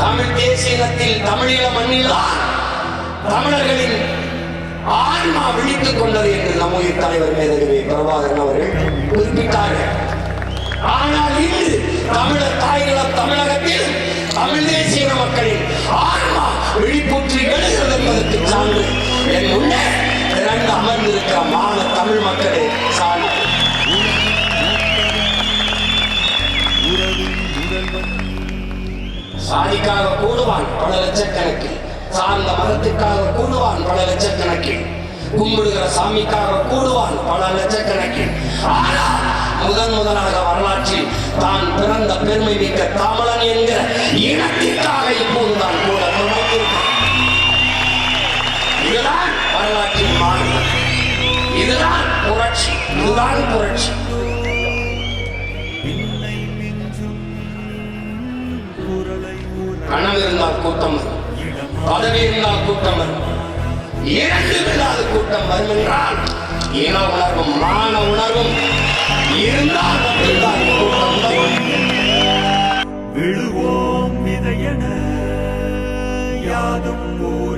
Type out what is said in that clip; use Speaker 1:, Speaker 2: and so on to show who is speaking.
Speaker 1: தமிழ் தேசியத்தில் தமிழீழ மண்ணில்தான் தமிழர்களின் ஆன்மா விழித்துக் கொண்டது என்று நம் தலைவர் மேதகவி பிரபாகரன் அவர்கள் குறிப்பிட்டார்கள். ஆனால் இன்று தமிழர் தாய்கள தமிழகத்தில் தமிழ் தேசிய மக்களின் ஆன்மா விழிப்புற்றி எழுகிறது என்பதற்கு சான்று. என் முன்னே திரண்டு அமர்ந்திருக்கிற மான தமிழ் மக்களே சாதிக்காக கூடுவான் பல லட்சக்கணக்கில். சார்ந்த மதத்துக்காக கூடுவான் பல லட்சக்கணக்கில். கும்பிடுகிற சாமிக்காக கூடுவான் பல லட்சக்கணக்கில். ஆனால் முதன் முதலாக வரலாற்றில் தான் பிறந்த பெருமை மிக்க தாமலன் என்கிற இனத்திற்காக இப்போது தான் கூட இதுதான் வரலாற்றின் மாற்றம் இதுதான் புரட்சி. இதுதான் புரட்சி. பணம் இருந்தால் கூட்டம் வரும் பதவி இருந்தால் கூட்டம் வரும் இரண்டு இல்லாத கூட்டம் வரும் என்றால் இன உணர்வும் மான உணர்வும் இருந்தால் மட்டும்தான் கூட்டம் வரும்.
Speaker 2: விழுவோம் இதையன யாதும் ஊரே